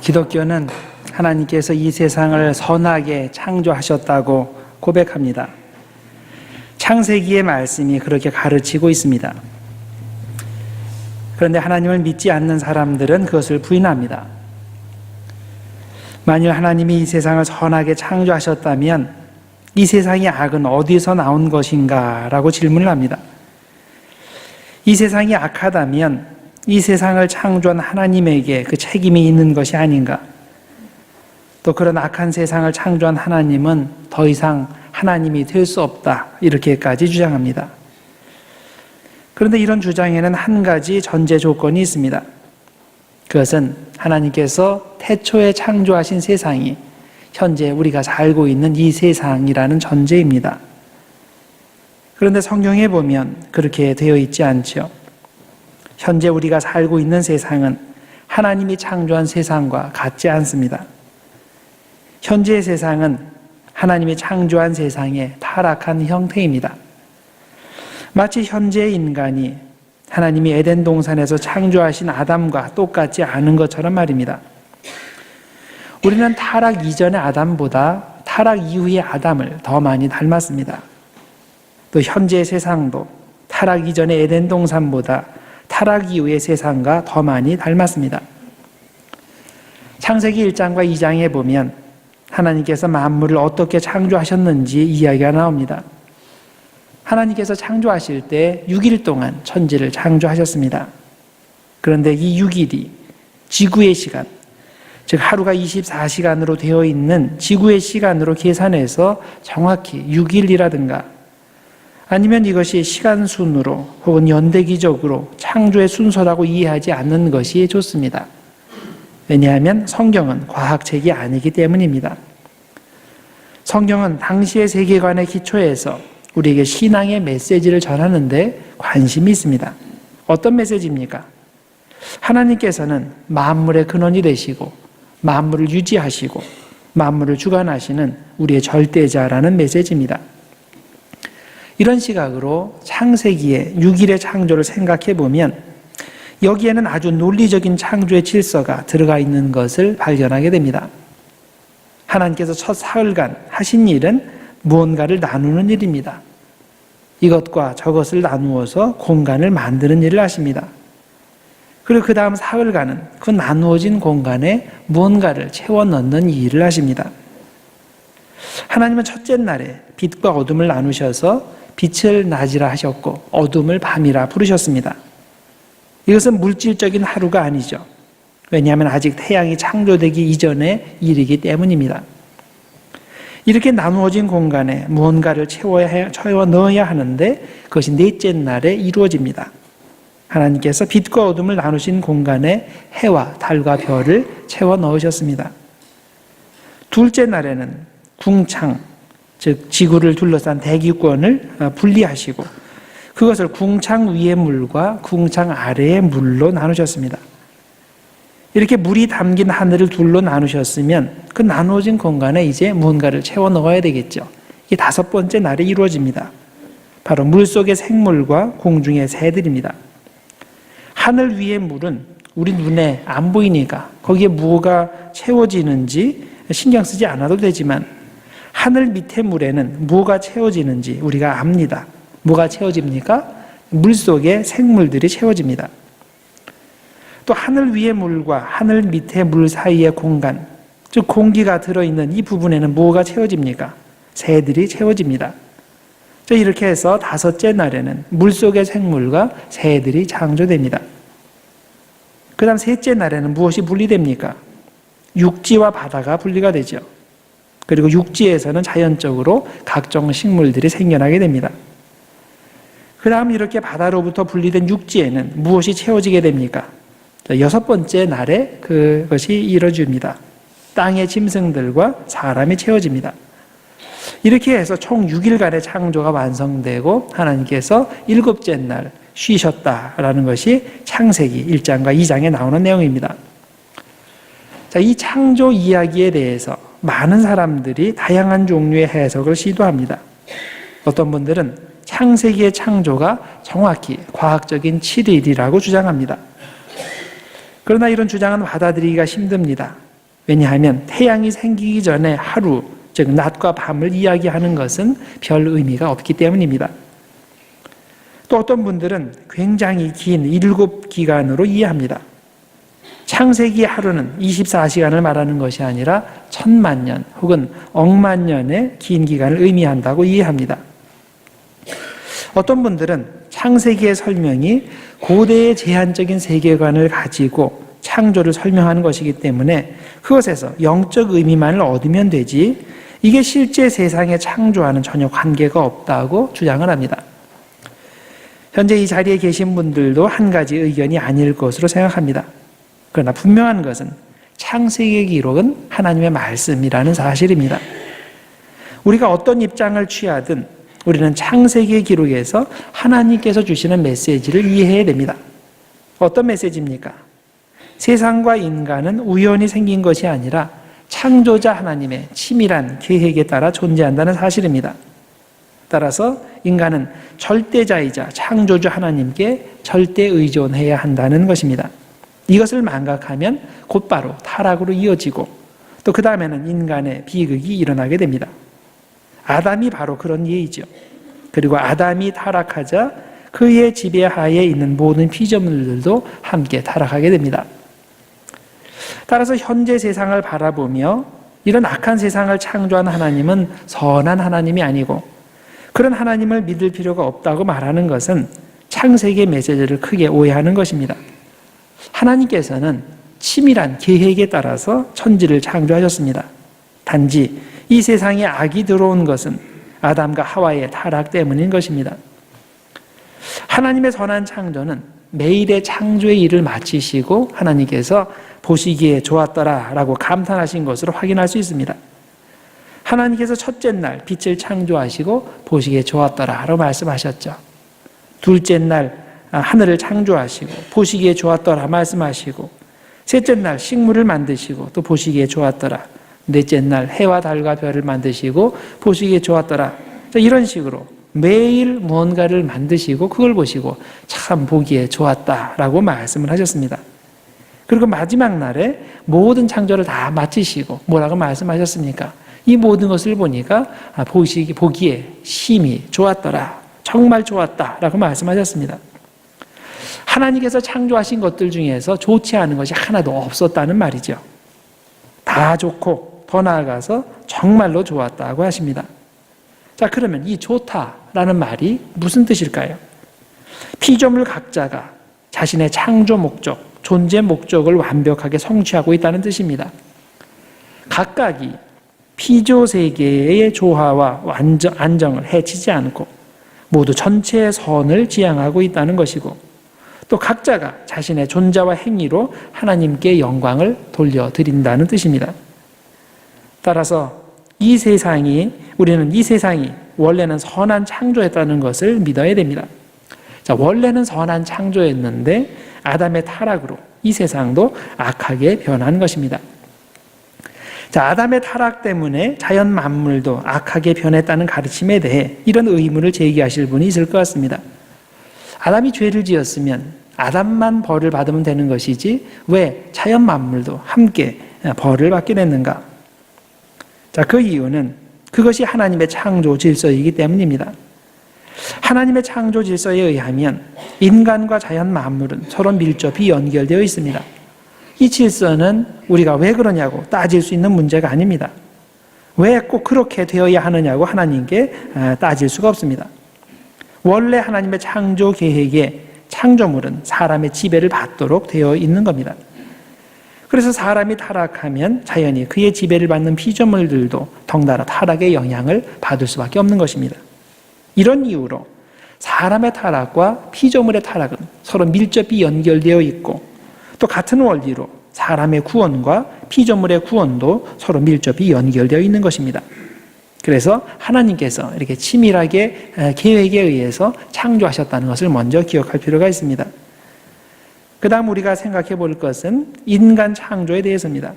기독교는 하나님께서 이 세상을 선하게 창조하셨다고 고백합니다. 창세기의 말씀이 그렇게 가르치고 있습니다. 그런데 하나님을 믿지 않는 사람들은 그것을 부인합니다. 만일 하나님이 이 세상을 선하게 창조하셨다면 이 세상의 악은 어디서 나온 것인가? 라고 질문을 합니다. 이 세상이 악하다면 이 세상을 창조한 하나님에게 그 책임이 있는 것이 아닌가? 또 그런 악한 세상을 창조한 하나님은 더 이상 하나님이 될 수 없다. 이렇게까지 주장합니다. 그런데 이런 주장에는 한 가지 전제 조건이 있습니다. 그것은 하나님께서 태초에 창조하신 세상이 현재 우리가 살고 있는 이 세상이라는 전제입니다. 그런데 성경에 보면 그렇게 되어 있지 않죠. 현재 우리가 살고 있는 세상은 하나님이 창조한 세상과 같지 않습니다. 현재의 세상은 하나님이 창조한 세상의 타락한 형태입니다. 마치 현재의 인간이 하나님이 에덴 동산에서 창조하신 아담과 똑같지 않은 것처럼 말입니다. 우리는 타락 이전의 아담보다 타락 이후의 아담을 더 많이 닮았습니다. 또 현재의 세상도 타락 이전의 에덴 동산보다 타락 이후의 세상과 더 많이 닮았습니다. 창세기 1장과 2장에 보면 하나님께서 만물을 어떻게 창조하셨는지 이야기가 나옵니다. 하나님께서 창조하실 때 6일 동안 천지를 창조하셨습니다. 그런데 이 6일이 지구의 시간, 즉 하루가 24시간으로 되어 있는 지구의 시간으로 계산해서 정확히 6일이라든가 아니면 이것이 시간 순으로 혹은 연대기적으로 창조의 순서라고 이해하지 않는 것이 좋습니다. 왜냐하면 성경은 과학책이 아니기 때문입니다. 성경은 당시의 세계관의 기초에서 우리에게 신앙의 메시지를 전하는데 관심이 있습니다. 어떤 메시지입니까? 하나님께서는 만물의 근원이 되시고 만물을 유지하시고 만물을 주관하시는 우리의 절대자라는 메시지입니다. 이런 시각으로 창세기의 6일의 창조를 생각해 보면 여기에는 아주 논리적인 창조의 질서가 들어가 있는 것을 발견하게 됩니다. 하나님께서 첫 사흘간 하신 일은 무언가를 나누는 일입니다. 이것과 저것을 나누어서 공간을 만드는 일을 하십니다. 그리고 그 다음 사흘간은 그 나누어진 공간에 무언가를 채워 넣는 일을 하십니다. 하나님은 첫째 날에 빛과 어둠을 나누셔서 빛을 낮이라 하셨고 어둠을 밤이라 부르셨습니다. 이것은 물질적인 하루가 아니죠. 왜냐하면 아직 태양이 창조되기 이전의 일이기 때문입니다. 이렇게 나누어진 공간에 무언가를 채워야, 채워 넣어야 하는데 그것이 넷째 날에 이루어집니다. 하나님께서 빛과 어둠을 나누신 공간에 해와 달과 별을 채워 넣으셨습니다. 둘째 날에는 궁창, 즉 지구를 둘러싼 대기권을 어, 분리하시고 그것을 궁창 위의 물과 궁창 아래의 물로 나누셨습니다. 이렇게 물이 담긴 하늘을 둘로 나누셨으면 그 나누어진 공간에 이제 무언가를 채워 넣어야 되겠죠. 이게 다섯 번째 날에 이루어집니다. 바로 물 속의 생물과 공중의 새들입니다. 하늘 위의 물은 우리 눈에 안 보이니까 거기에 뭐가 채워지는지 신경 쓰지 않아도 되지만 하늘 밑에 물에는 뭐가 채워지는지 우리가 압니다. 뭐가 채워집니까? 물 속에 생물들이 채워집니다. 또 하늘 위의 물과 하늘 밑에 물 사이의 공간, 즉 공기가 들어있는 이 부분에는 뭐가 채워집니까? 새들이 채워집니다. 이렇게 해서 다섯째 날에는 물 속의 생물과 새들이 창조됩니다. 그 다음 셋째 날에는 무엇이 분리됩니까? 육지와 바다가 분리가 되죠. 그리고 육지에서는 자연적으로 각종 식물들이 생겨나게 됩니다. 그 다음 이렇게 바다로부터 분리된 육지에는 무엇이 채워지게 됩니까? 여섯 번째 날에 그것이 이루어집니다. 땅의 짐승들과 사람이 채워집니다. 이렇게 해서 총 6일간의 창조가 완성되고 하나님께서 일곱째 날 쉬셨다라는 것이 창세기 1장과 2장에 나오는 내용입니다. 자, 이 창조 이야기에 대해서 많은 사람들이 다양한 종류의 해석을 시도합니다. 어떤 분들은 창세기의 창조가 정확히 과학적인 7일이라고 주장합니다. 그러나 이런 주장은 받아들이기가 힘듭니다. 왜냐하면 태양이 생기기 전에 하루, 즉 낮과 밤을 이야기하는 것은 별 의미가 없기 때문입니다. 또 어떤 분들은 굉장히 긴 일곱 기간으로 이해합니다. 창세기 하루는 24시간을 말하는 것이 아니라 천만 년 혹은 억만 년의 긴 기간을 의미한다고 이해합니다. 어떤 분들은 창세기의 설명이 고대의 제한적인 세계관을 가지고 창조를 설명하는 것이기 때문에 그것에서 영적 의미만을 얻으면 되지 이게 실제 세상의 창조와는 전혀 관계가 없다고 주장을 합니다. 현재 이 자리에 계신 분들도 한 가지 의견이 아닐 것으로 생각합니다. 그러나 분명한 것은 창세기 기록은 하나님의 말씀이라는 사실입니다. 우리가 어떤 입장을 취하든 우리는 창세기 기록에서 하나님께서 주시는 메시지를 이해해야 됩니다. 어떤 메시지입니까? 세상과 인간은 우연히 생긴 것이 아니라 창조자 하나님의 치밀한 계획에 따라 존재한다는 사실입니다. 따라서 인간은 절대자이자 창조주 하나님께 절대 의존해야 한다는 것입니다. 이것을 망각하면 곧바로 타락으로 이어지고 또 그 다음에는 인간의 비극이 일어나게 됩니다. 아담이 바로 그런 예이죠. 그리고 아담이 타락하자 그의 지배하에 있는 모든 피조물들도 함께 타락하게 됩니다. 따라서 현재 세상을 바라보며 이런 악한 세상을 창조한 하나님은 선한 하나님이 아니고 그런 하나님을 믿을 필요가 없다고 말하는 것은 창세기의 메시지를 크게 오해하는 것입니다. 하나님께서는 치밀한 계획에 따라서 천지를 창조하셨습니다. 단지 이 세상에 악이 들어온 것은 아담과 하와의 타락 때문인 것입니다. 하나님의 선한 창조는 매일의 창조의 일을 마치시고 하나님께서 보시기에 좋았더라 라고 감탄하신 것으로 확인할 수 있습니다. 하나님께서 첫째 날 빛을 창조하시고 보시기에 좋았더라 라고 말씀하셨죠. 둘째 날 아, 하늘을 창조하시고 보시기에 좋았더라 말씀하시고 셋째 날 식물을 만드시고 또 보시기에 좋았더라. 넷째 날 해와 달과 별을 만드시고 보시기에 좋았더라. 이런 식으로 매일 무언가를 만드시고 그걸 보시고 참 보기에 좋았다라고 말씀을 하셨습니다. 그리고 마지막 날에 모든 창조를 다 마치시고 뭐라고 말씀하셨습니까? 이 모든 것을 보니까 아, 보시기 보기에 심히 좋았더라. 정말 좋았다라고 말씀하셨습니다. 하나님께서 창조하신 것들 중에서 좋지 않은 것이 하나도 없었다는 말이죠. 다 좋고 더 나아가서 정말로 좋았다고 하십니다. 자, 그러면 이 좋다라는 말이 무슨 뜻일까요? 피조물 각자가 자신의 창조 목적, 존재 목적을 완벽하게 성취하고 있다는 뜻입니다. 각각이 피조 세계의 조화와 완전, 안정을 해치지 않고 모두 전체의 선을 지향하고 있다는 것이고 또 각자가 자신의 존재와 행위로 하나님께 영광을 돌려드린다는 뜻입니다. 따라서 이 세상이 우리는 이 세상이 원래는 선한 창조였다는 것을 믿어야 됩니다. 자, 원래는 선한 창조였는데 아담의 타락으로 이 세상도 악하게 변한 것입니다. 자, 아담의 타락 때문에 자연 만물도 악하게 변했다는 가르침에 대해 이런 의문을 제기하실 분이 있을 것 같습니다. 아담이 죄를 지었으면 아담만 벌을 받으면 되는 것이지 왜 자연 만물도 함께 벌을 받게 됐는가? 자, 그 이유는 그것이 하나님의 창조 질서이기 때문입니다. 하나님의 창조 질서에 의하면 인간과 자연 만물은 서로 밀접히 연결되어 있습니다. 이 질서는 우리가 왜 그러냐고 따질 수 있는 문제가 아닙니다. 왜 꼭 그렇게 되어야 하느냐고 하나님께 아, 따질 수가 없습니다. 원래 하나님의 창조 계획에 창조물은 사람의 지배를 받도록 되어 있는 겁니다. 그래서 사람이 타락하면 자연히 그의 지배를 받는 피조물들도 덩달아 타락의 영향을 받을 수밖에 없는 것입니다. 이런 이유로 사람의 타락과 피조물의 타락은 서로 밀접히 연결되어 있고 또 같은 원리로 사람의 구원과 피조물의 구원도 서로 밀접히 연결되어 있는 것입니다. 그래서 하나님께서 이렇게 치밀하게 계획에 의해서 창조하셨다는 것을 먼저 기억할 필요가 있습니다. 그 다음 우리가 생각해 볼 것은 인간 창조에 대해서입니다.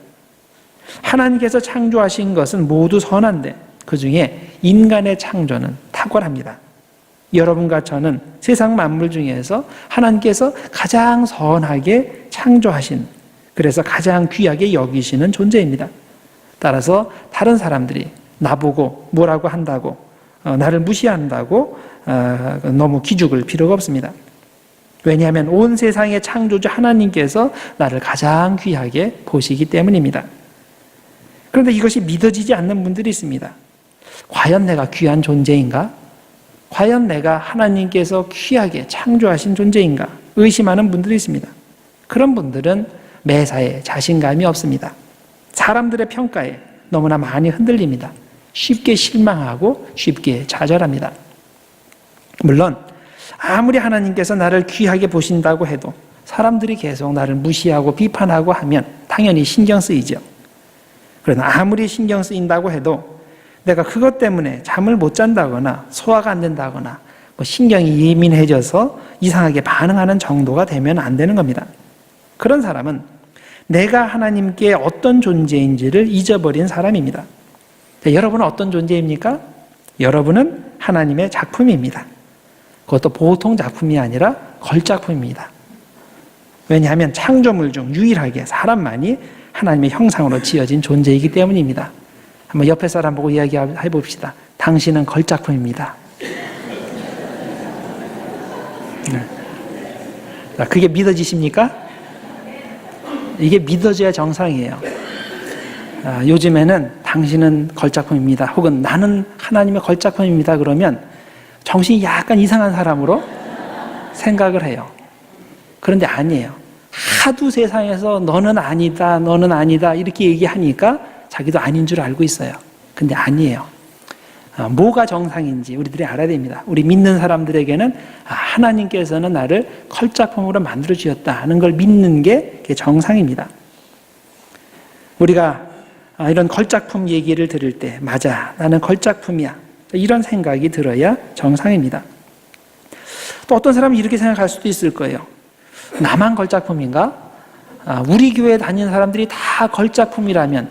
하나님께서 창조하신 것은 모두 선한데 그 중에 인간의 창조는 탁월합니다. 여러분과 저는 세상 만물 중에서 하나님께서 가장 선하게 창조하신 그래서 가장 귀하게 여기시는 존재입니다. 따라서 다른 사람들이 나보고 뭐라고 한다고 어, 나를 무시한다고 어, 너무 기죽을 필요가 없습니다. 왜냐하면 온 세상의 창조주 하나님께서 나를 가장 귀하게 보시기 때문입니다. 그런데 이것이 믿어지지 않는 분들이 있습니다. 과연 내가 귀한 존재인가? 과연 내가 하나님께서 귀하게 창조하신 존재인가? 의심하는 분들이 있습니다. 그런 분들은 매사에 자신감이 없습니다. 사람들의 평가에 너무나 많이 흔들립니다. 쉽게 실망하고 쉽게 좌절합니다. 물론 아무리 하나님께서 나를 귀하게 보신다고 해도 사람들이 계속 나를 무시하고 비판하고 하면 당연히 신경 쓰이죠. 그러나 아무리 신경 쓰인다고 해도 내가 그것 때문에 잠을 못 잔다거나 소화가 안 된다거나 뭐 신경이 예민해져서 이상하게 반응하는 정도가 되면 안 되는 겁니다. 그런 사람은 내가 하나님께 어떤 존재인지를 잊어버린 사람입니다. 자, 여러분은 어떤 존재입니까? 여러분은 하나님의 작품입니다. 그것도 보통 작품이 아니라 걸작품입니다. 왜냐하면 창조물 중 유일하게 사람만이 하나님의 형상으로 지어진 존재이기 때문입니다. 한번 옆에 사람 보고 이야기해 봅시다. 당신은 걸작품입니다. 네. 자, 그게 믿어지십니까? 이게 믿어져야 정상이에요. 아, 요즘에는 당신은 걸작품입니다. 혹은 나는 하나님의 걸작품입니다. 그러면 정신이 약간 이상한 사람으로 생각을 해요. 그런데 아니에요. 하도 세상에서 너는 아니다, 너는 아니다 이렇게 얘기하니까 자기도 아닌 줄 알고 있어요. 근데 아니에요. 아, 뭐가 정상인지 우리들이 알아야 됩니다. 우리 믿는 사람들에게는 아, 하나님께서는 나를 컬작품으로 만들어 주셨다 는걸 믿는 게 정상입니다. 우리가 아, 이런 걸작품 얘기를 들을 때 맞아 나는 걸작품이야 이런 생각이 들어야 정상입니다. 또 어떤 사람은 이렇게 생각할 수도 있을 거예요. 나만 걸작품인가? 우리 교회 다니는 사람들이 다 걸작품이라면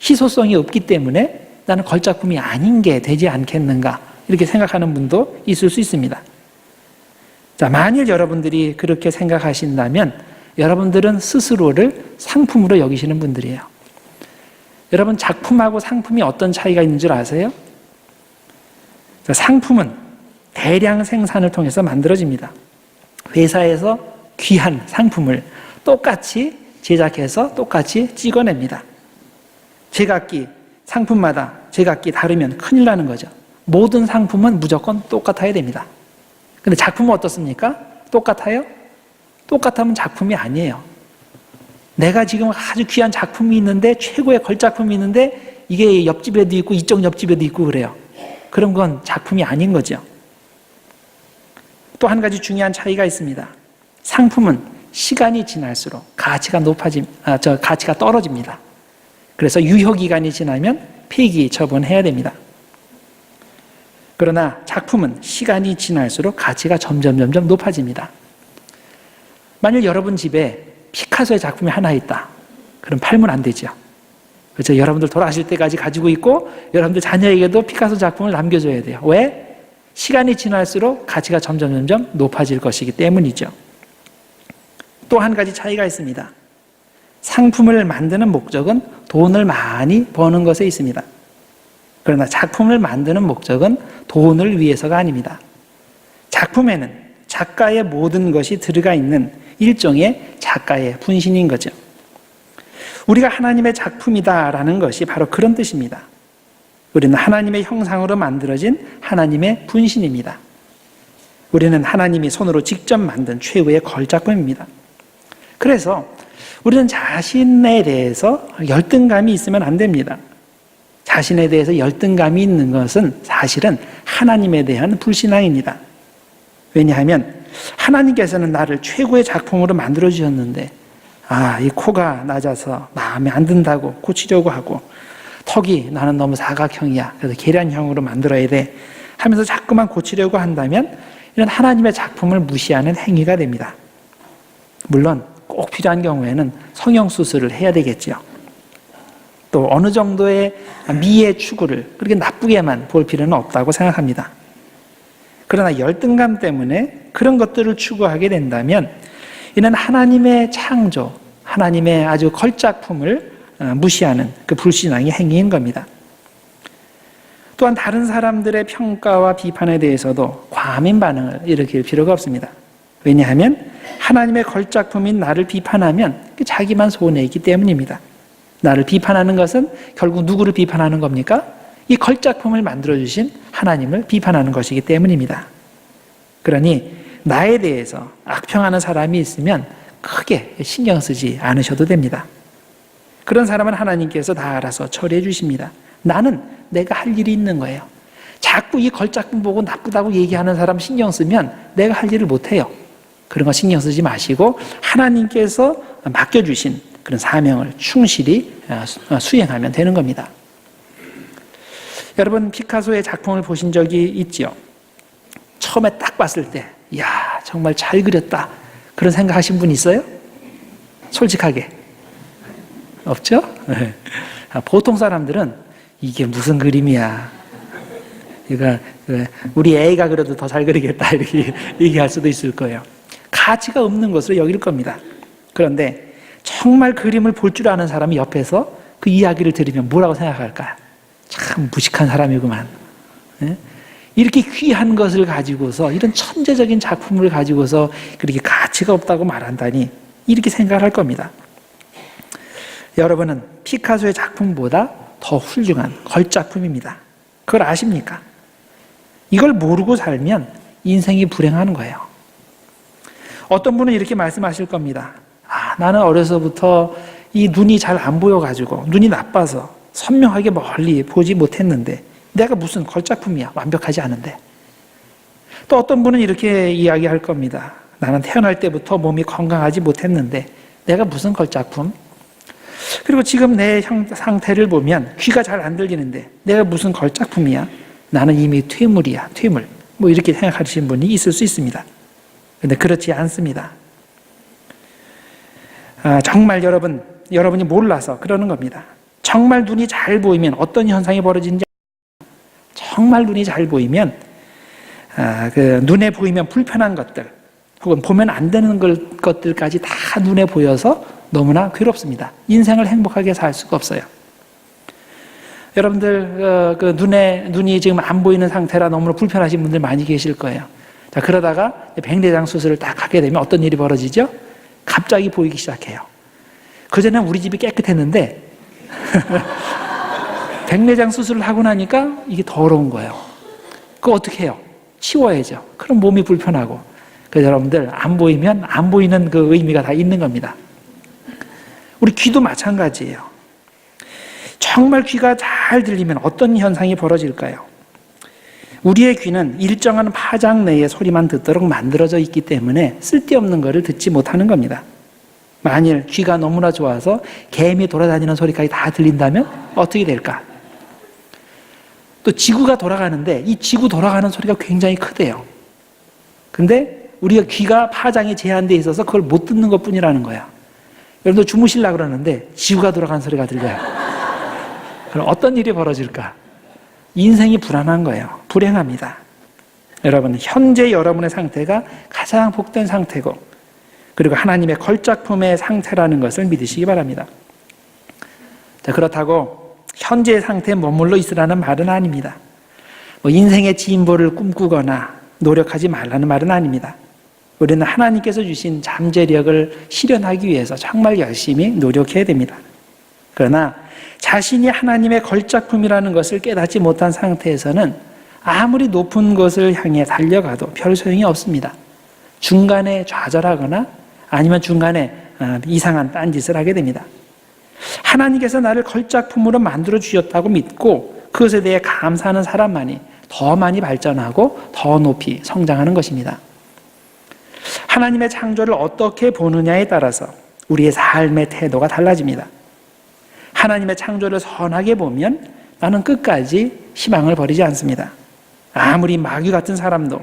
희소성이 없기 때문에 나는 걸작품이 아닌 게 되지 않겠는가 이렇게 생각하는 분도 있을 수 있습니다. 자, 만일 여러분들이 그렇게 생각하신다면 여러분들은 스스로를 상품으로 여기시는 분들이에요. 여러분 작품하고 상품이 어떤 차이가 있는 줄 아세요? 자, 상품은 대량 생산을 통해서 만들어집니다. 회사에서 귀한 상품을 똑같이 제작해서 똑같이 찍어냅니다. 제각기 상품마다 제각기 다르면 큰일 나는 거죠. 모든 상품은 무조건 똑같아야 됩니다. 근데 작품은 어떻습니까? 똑같아요? 똑같으면 작품이 아니에요. 내가 지금 아주 귀한 작품이 있는데 최고의 걸작품이 있는데 이게 옆집에도 있고 이쪽 옆집에도 있고 그래요. 그런 건 작품이 아닌 거죠. 또 한 가지 중요한 차이가 있습니다. 상품은 시간이 지날수록 가치가 높아짐, 아, 저 가치가 떨어집니다. 그래서 유효 기간이 지나면 폐기 처분해야 됩니다. 그러나 작품은 시간이 지날수록 가치가 점점 점점 높아집니다. 만일 여러분 집에 피카소의 작품이 하나 있다. 그럼 팔면 안 되죠. 그렇죠. 여러분들 돌아가실 때까지 가지고 있고 여러분들 자녀에게도 피카소 작품을 남겨줘야 돼요. 왜? 시간이 지날수록 가치가 점점 점점 높아질 것이기 때문이죠. 또 한 가지 차이가 있습니다. 상품을 만드는 목적은 돈을 많이 버는 것에 있습니다. 그러나 작품을 만드는 목적은 돈을 위해서가 아닙니다. 작품에는 작가의 모든 것이 들어가 있는 일종의 작가의 분신인 거죠. 우리가 하나님의 작품이다라는 것이 바로 그런 뜻입니다. 우리는 하나님의 형상으로 만들어진 하나님의 분신입니다. 우리는 하나님이 손으로 직접 만든 최후의 걸작품입니다. 그래서 우리는 자신에 대해서 열등감이 있으면 안 됩니다. 자신에 대해서 열등감이 있는 것은 사실은 하나님에 대한 불신앙입니다. 왜냐하면 하나님께서는 나를 최고의 작품으로 만들어 주셨는데 아, 이 코가 낮아서 마음에 안 든다고 고치려고 하고 턱이 나는 너무 사각형이야. 그래서 계란형으로 만들어야 돼. 하면서 자꾸만 고치려고 한다면 이런 하나님의 작품을 무시하는 행위가 됩니다. 물론 꼭 필요한 경우에는 성형 수술을 해야 되겠죠. 또 어느 정도의 미의 추구를 그렇게 나쁘게만 볼 필요는 없다고 생각합니다. 그러나 열등감 때문에 그런 것들을 추구하게 된다면 이는 하나님의 창조, 하나님의 아주 걸작품을 어, 무시하는 그 불신앙의 행위인 겁니다. 또한 다른 사람들의 평가와 비판에 대해서도 과민 반응을 일으킬 필요가 없습니다. 왜냐하면 하나님의 걸작품인 나를 비판하면 그 자기만 손해이기 때문입니다. 나를 비판하는 것은 결국 누구를 비판하는 겁니까? 이 걸작품을 만들어주신 하나님을 비판하는 것이기 때문입니다. 그러니 나에 대해서 악평하는 사람이 있으면 크게 신경 쓰지 않으셔도 됩니다. 그런 사람은 하나님께서 다 알아서 처리해 주십니다. 나는 내가 할 일이 있는 거예요. 자꾸 이 걸작품 보고 나쁘다고 얘기하는 사람 신경 쓰면 내가 할 일을 못 해요. 그런 거 신경 쓰지 마시고 하나님께서 맡겨주신 그런 사명을 충실히 어, 수행하면 되는 겁니다. 여러분 피카소의 작품을 보신 적이 있지요? 처음에 딱 봤을 때, 야 정말 잘 그렸다 그런 생각하신 분 있어요? 솔직하게 없죠? 네. 아, 보통 사람들은 이게 무슨 그림이야? 그러니까 우리 애가 그려도 더 잘 그리겠다 이렇게 얘기할 수도 있을 거예요. 가치가 없는 것으로 여길 겁니다. 그런데 정말 그림을 볼 줄 아는 사람이 옆에서 그 이야기를 들으면 뭐라고 생각할까요? 참 무식한 사람이구만. 예? 이렇게 귀한 것을 가지고서 이런 천재적인 작품을 가지고서 그렇게 가치가 없다고 말한다니 이렇게 생각할 겁니다. 여러분은 피카소의 작품보다 더 훌륭한 걸작품입니다. 그걸 아십니까? 이걸 모르고 살면 인생이 불행하는 거예요. 어떤 분은 이렇게 말씀하실 겁니다. 아, 나는 어려서부터 이 눈이 잘 안 보여가지고 눈이 나빠서 선명하게 멀리 보지 못했는데 내가 무슨 걸작품이야. 완벽하지 않은데. 또 어떤 분은 이렇게 이야기할 겁니다. 나는 태어날 때부터 몸이 건강하지 못했는데 내가 무슨 걸작품? 그리고 지금 내 상태를 보면 귀가 잘 안 들리는데 내가 무슨 걸작품이야? 나는 이미 퇴물이야, 퇴물. 뭐 이렇게 생각하시는 분이 있을 수 있습니다. 근데 그렇지 않습니다. 아, 정말 여러분, 여러분이 몰라서 그러는 겁니다. 정말 눈이 잘 보이면 어떤 현상이 벌어지는지 정말 눈이 잘 보이면 아, 그 눈에 보이면 불편한 것들 혹은 보면 안 되는 걸, 것들까지 다 눈에 보여서 너무나 괴롭습니다. 인생을 행복하게 살 수가 없어요. 여러분들 어, 그 눈에 눈이 지금 안 보이는 상태라 너무나 불편하신 분들 많이 계실 거예요. 자 그러다가 백내장 수술을 딱 하게 되면 어떤 일이 벌어지죠? 갑자기 보이기 시작해요. 그 전에 우리 집이 깨끗했는데 백내장 수술을 하고 나니까 이게 더러운 거예요. 그거 어떻게 해요? 치워야죠. 그럼 몸이 불편하고. 그래서 여러분들 안 보이면 안 보이는 그 의미가 다 있는 겁니다. 우리 귀도 마찬가지예요. 정말 귀가 잘 들리면 어떤 현상이 벌어질까요? 우리의 귀는 일정한 파장 내의 소리만 듣도록 만들어져 있기 때문에 쓸데없는 것을 듣지 못하는 겁니다. 만일 귀가 너무나 좋아서 개미 돌아다니는 소리까지 다 들린다면 어떻게 될까? 또 지구가 돌아가는데 이 지구 돌아가는 소리가 굉장히 크대요. 근데 우리가 귀가 파장이 제한되어 있어서 그걸 못 듣는 것 뿐이라는 거야. 여러분들 주무실라 그러는데 지구가 돌아가는 소리가 들려요. 그럼 어떤 일이 벌어질까? 인생이 불안한 거예요. 불행합니다. 여러분, 현재 여러분의 상태가 가장 복된 상태고, 그리고 하나님의 걸작품의 상태라는 것을 믿으시기 바랍니다. 자, 그렇다고 현재의 상태에 머물러 있으라는 말은 아닙니다. 뭐 인생의 진보를 꿈꾸거나 노력하지 말라는 말은 아닙니다. 우리는 하나님께서 주신 잠재력을 실현하기 위해서 정말 열심히 노력해야 됩니다. 그러나 자신이 하나님의 걸작품이라는 것을 깨닫지 못한 상태에서는 아무리 높은 것을 향해 달려가도 별 소용이 없습니다. 중간에 좌절하거나 아니면 중간에 어, 이상한 딴짓을 하게 됩니다. 하나님께서 나를 걸작품으로 만들어 주셨다고 믿고 그것에 대해 감사하는 사람만이 더 많이 발전하고 더 높이 성장하는 것입니다. 하나님의 창조를 어떻게 보느냐에 따라서 우리의 삶의 태도가 달라집니다. 하나님의 창조를 선하게 보면 나는 끝까지 희망을 버리지 않습니다. 아무리 마귀 같은 사람도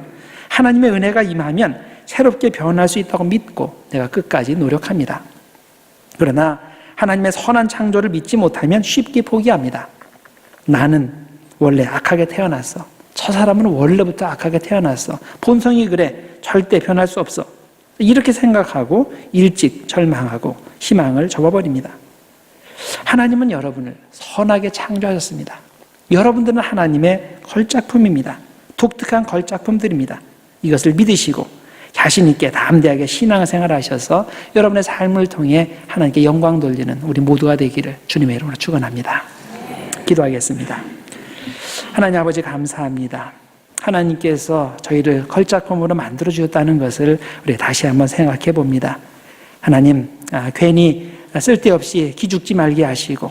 하나님의 은혜가 임하면 새롭게 변할 수 있다고 믿고 내가 끝까지 노력합니다. 그러나 하나님의 선한 창조를 믿지 못하면 쉽게 포기합니다. 나는 원래 악하게 태어났어. 저 사람은 원래부터 악하게 태어났어. 본성이 그래. 절대 변할 수 없어. 이렇게 생각하고 일찍 절망하고 희망을 접어버립니다. 하나님은 여러분을 선하게 창조하셨습니다. 여러분들은 하나님의 걸작품입니다. 독특한 걸작품들입니다. 이것을 믿으시고 자신 있게 담대하게 신앙생활 하셔서 여러분의 삶을 통해 하나님께 영광 돌리는 우리 모두가 되기를 주님의 이름으로 축원합니다. 기도하겠습니다. 하나님 아버지 감사합니다. 하나님께서 저희를 걸작품으로 만들어 주셨다는 것을 우리 다시 한번 생각해 봅니다. 하나님 아, 괜히 쓸데없이 기죽지 말게 하시고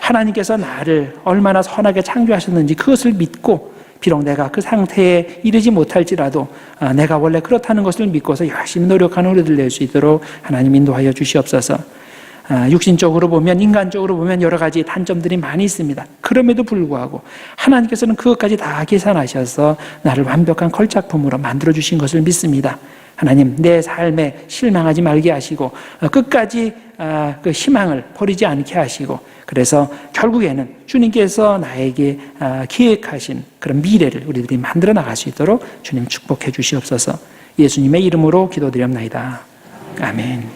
하나님께서 나를 얼마나 선하게 창조하셨는지 그것을 믿고 비록 내가 그 상태에 이르지 못할지라도 아, 내가 원래 그렇다는 것을 믿고서 열심히 노력하는 우리들 될수 있도록 하나님 인도하여 주시옵소서. 아, 육신적으로 보면 인간적으로 보면 여러 가지 단점들이 많이 있습니다. 그럼에도 불구하고 하나님께서는 그것까지 다 계산하셔서 나를 완벽한 걸작품으로 만들어 주신 것을 믿습니다. 하나님 내 삶에 실망하지 말게 하시고 어, 끝까지 아, 그 희망을 버리지 않게 하시고 그래서 결국에는 주님께서 나에게 아, 기획하신 그런 미래를 우리들이 만들어 나갈 수 있도록 주님 축복해 주시옵소서. 예수님의 이름으로 기도드립나이다. 아멘.